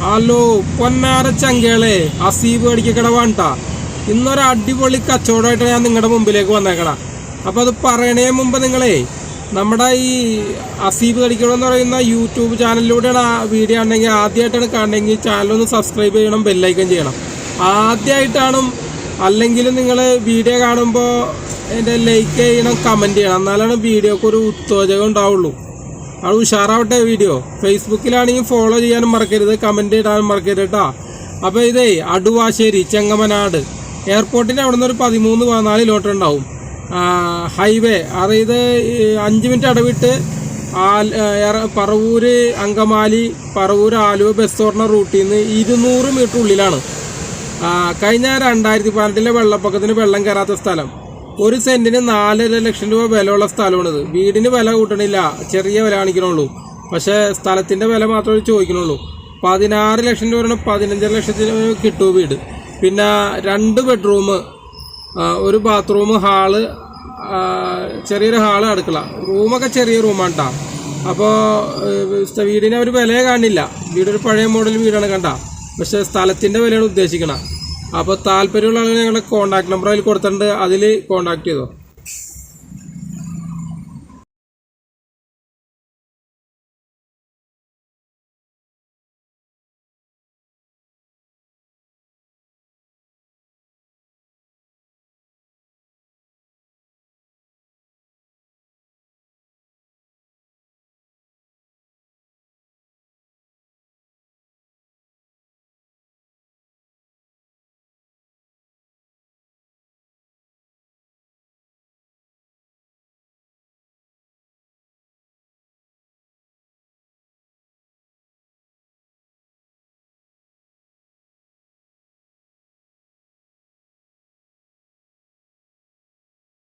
Hello പൊന്നാര ചങ്കേളെ അസീബ് അടിക്കട വേണ്ട. ഇന്നൊരു അടിപൊളി കച്ചവടമായിട്ട് ഞാൻ നിങ്ങളുടെ മുമ്പിലേക്ക് വന്നേക്കണ. അപ്പോൾ അത് പറയണേ മുമ്പ് നിങ്ങളെ നമ്മുടെ ഈ അസീബ് കടിക്കണമെന്ന് പറയുന്ന യൂട്യൂബ് ചാനലിലൂടെയാണ് ആ വീഡിയോ ഉണ്ടെങ്കിൽ ആദ്യമായിട്ടാണ് കാണണമെങ്കിൽ ചാനലൊന്ന് സബ്സ്ക്രൈബ് ചെയ്യണം ബെല്ലൈക്കൻ ചെയ്യണം. ആദ്യമായിട്ടാണ് അല്ലെങ്കിൽ നിങ്ങൾ വീഡിയോ കാണുമ്പോൾ എന്റെ ലൈക്ക് ചെയ്യണം കമന്റ് ചെയ്യണം. എന്നാലാണ് വീഡിയോക്ക് ഒരു ഉത്തേജകം ഉണ്ടാവുള്ളൂ. അത് ഉഷാറാവട്ടെ വീഡിയോ ഫേസ്ബുക്കിലാണെങ്കിൽ ഫോളോ ചെയ്യാനും മറക്കരുത്. കമന്റ് ഇടാനും മറക്കരുത് കേട്ടോ. അപ്പോൾ ഇതേ അടുവാശ്ശേരി ചെങ്ങമനാട്. എയർപോർട്ടിന്റെ അവിടെ നിന്ന് ഒരു പതിമൂന്ന് പതിനാല് ലോട്ടർ ഉണ്ടാവും. ഹൈവേ അതായത് അഞ്ച് മിനിറ്റ് അടവിട്ട് ആൽ പറവൂര് അങ്കമാലി പറവൂർ ആലുവ ബസ് ഓടുന്ന റൂട്ടിൽ നിന്ന് ഇരുന്നൂറ് മീറ്റർ ഉള്ളിലാണ്. കഴിഞ്ഞ രണ്ടായിരത്തി പതിനെട്ടിലെ വെള്ളപ്പൊക്കത്തിന് വെള്ളം കയറാത്ത സ്ഥലം. ഒരു സെന്റിന് നാലര ലക്ഷം രൂപ വിലയുള്ള സ്ഥലമാണിത്. വീടിന് വില കൂട്ടണില്ല. ചെറിയ വില കാണിക്കണുള്ളൂ. പക്ഷേ സ്ഥലത്തിന്റെ വില മാത്രമേ ചോദിക്കണുള്ളൂ. പതിനാറ് ലക്ഷം രൂപ പതിനഞ്ചര ലക്ഷത്തിന് കിട്ടും വീട്. പിന്നെ രണ്ട് ബെഡ്റൂം ഒരു ബാത്റൂം ഹാൾ ചെറിയൊരു ഹാൾ അടുക്കള. റൂമൊക്കെ ചെറിയ റൂമാണ് കേട്ടോ അപ്പോൾ വീടിന് അവർ വിലയെ കാണില്ല. വീടൊരു പഴയ മോഡൽ വീടാണ് കണ്ട. പക്ഷെ സ്ഥലത്തിന്റെ വിലയാണ് ഉദ്ദേശിക്കണം. അപ്പോൾ താല്പര്യമുള്ള ആളുകൾ ഞങ്ങളുടെ കോൺടാക്ട് നമ്പർ അതിൽ കൊടുത്തിട്ടുണ്ട്. അതിൽ കോൺടാക്ട് ചെയ്തോ?